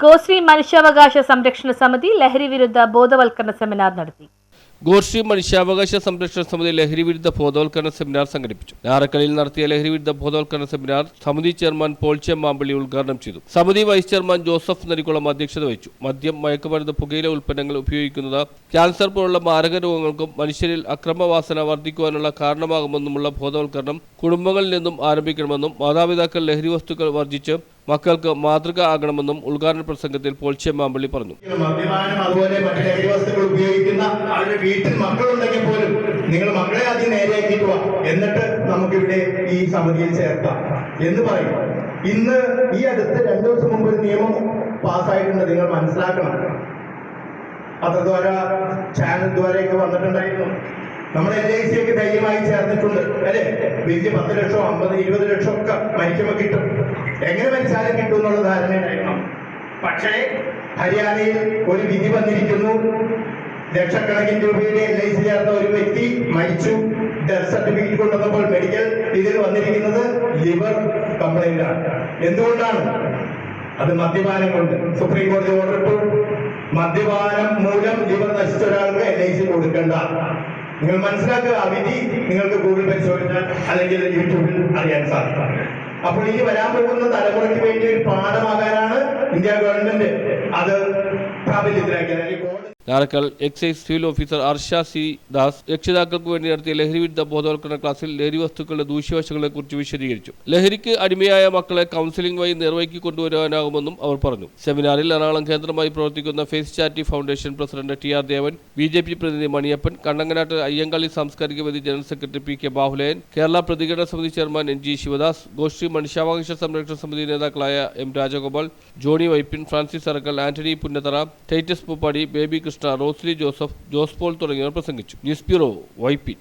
ഗോശ്രീ മനുഷ്യാവകാശ സംരക്ഷണ സമിതി ലഹരി വിരുദ്ധ ബോധവൽക്കരണ സെമിനാർ നടത്തി. ഗോശ്രീ മനുഷ്യാവകാശ സംരക്ഷണ സമിതി ലഹരി വിരുദ്ധ ബോധവൽക്കരണ സെമിനാർ സംഘടിപ്പിച്ചു. ഞാറക്കലിൽ നടത്തിയ ലഹരി വിരുദ്ധ ബോധവൽക്കരണ സെമിനാർ സമിതി ചെയർമാൻ പോൾച്ചെ മാമ്പള്ളി ഉദ്ഘാടനം ചെയ്തു. സമിതി വൈസ് ചെയർമാൻ ജോസഫ് നരികുളം അധ്യക്ഷത വഹിച്ചു. മദ്യം മയക്കുമരുന്ന് പുകയില ഉൽപ്പന്നങ്ങൾ ഉപയോഗിക്കുന്നത് ക്യാൻസർ പോലുള്ള മാരക രോഗങ്ങൾക്കും മനുഷ്യരിൽ അക്രമവാസന വർദ്ധിക്കുവാനുള്ള കാരണമാകുമെന്നുമുള്ള ബോധവൽക്കരണം കുടുംബങ്ങളിൽ നിന്നും ആരംഭിക്കണമെന്നും മാതാപിതാക്കൾ ലഹരി വസ്തുക്കൾ വർജിച്ച് മക്കൾക്ക് മാതൃക ആകണമെന്നും ഉദ്ഘാടന പ്രസംഗത്തിൽ പോൾച്ചെ മാമ്പള്ളി പറഞ്ഞു. മദ്യപാനം അതുപോലെ മറ്റു വസ്തുക്കൾ ഉപയോഗിക്കുന്ന അവരുടെ വീട്ടിൽ മക്കളുണ്ടെങ്കിൽ പോലും നിങ്ങൾ മക്കളെ ആദ്യം നേരെയാക്കിയിട്ട് വാ. എന്നിട്ട് നമുക്കിവിടെ ഈ സമിതിയിൽ ചേർക്കാം. എന്ന് പറയും. ഇന്ന് ഈ അടുത്ത് രണ്ടു ദിവസം മുമ്പ് ഒരു നിയമം പാസ്സായിട്ടുണ്ട്. നിങ്ങൾ മനസ്സിലാക്കണം. പത്രദ്വാര ചാനൽ ദ്വാരയൊക്കെ വന്നിട്ടുണ്ടായിരുന്നു. നമ്മുടെ എൽ ഐ സി ഒക്കെ ധൈര്യമായി ചേർന്നിട്ടുണ്ട്. അല്ലെ? വലിയ പത്ത് ലക്ഷം അമ്പത് ഇരുപത് ലക്ഷം ഒക്കെ മരിക്കുമ്പോൾ കിട്ടും. എങ്ങനെ മരിച്ചാലും കിട്ടും എന്നുള്ള ധാരണയുണ്ടായിരുന്നു പക്ഷേ ഹരിയാനയിൽ ഒരു വിധി വന്നിരിക്കുന്നു. ലക്ഷക്കണക്കിന് രൂപയുടെ എൽ ഐ സി ചേർന്ന ഒരു വ്യക്തി മരിച്ചു. ഡെത്ത് സർട്ടിഫിക്കറ്റ് കൊണ്ടുവന്നപ്പോൾ മെഡിക്കൽ ഇതിൽ വന്നിരിക്കുന്നത് ലിവർ കംപ്ലൈന്റ് ആണ്. എന്തുകൊണ്ടാണ്? അത് മദ്യപാനം കൊണ്ട്. സുപ്രീം കോടതി ഓർഡർ ഇട്ടു. മദ്യപാനം മൂലം ലിവർ നശിച്ച ഒരാൾക്ക് എൽ ഐ സി കൊടുക്കണ്ട. നിങ്ങൾ മനസ്സിലാക്കുക ആ വിധി നിങ്ങൾക്ക് ഗൂഗിൾ പരിശോധിച്ചാൽ അല്ലെങ്കിൽ യൂട്യൂബിൽ അറിയാൻ സാധിക്കും. അപ്പോൾ ഇനി വരാൻ പോകുന്ന തലമുറയ്ക്ക് വേണ്ടി ഒരു പാഠമാകാനാണ് Njarakkal excise civil officer Arsha C Das രക്ഷിതാക്കൾക്ക് വേണ്ടി നടത്തിയ ലഹരി വിരുദ്ധ ബോധവൽക്കരണ ക്ലാസ്സിൽ ലഹരി വസ്തുക്കളുടെ ദൂഷ്യവശങ്ങളെ കുറിച്ച് വിശദീകരിച്ചു. ലഹരിക്ക് അടിമയായ മക്കളെ കൗൺസിലിംഗ് വഴി നിർവഹിക്കി കൊണ്ടുവരാനാകുമെന്നും അവർ പറഞ്ഞു. സെമിനാറിൽ എറണാകുളം കേന്ദ്രമായി പ്രവർത്തിക്കുന്ന face charity foundation president T R Devan B J P പ്രതിനിധി മണിയപ്പൻ കണ്ണങ്ങനാട്ട് അയ്യങ്കാളി സാംസ്കാരിക വേദി general secretary P K Bahulayan Kerala പ്രതികരണ സമിതി ചെയർമാൻ എൻ ജി ശിവദാസ് ഗോഷ്ഠി മനുഷ്യാവകാശ സംരക്ഷണ സമിതി നേതാക്കളായ M Rajagopal Johnny Vypin Francis Arakkal Antony Punnathara Titus Pooppadi Baby Krishna Rosli Joseph Jose Paul തുടങ്ങിയവർ പ്രസംഗിച്ചു. News bureau Vypin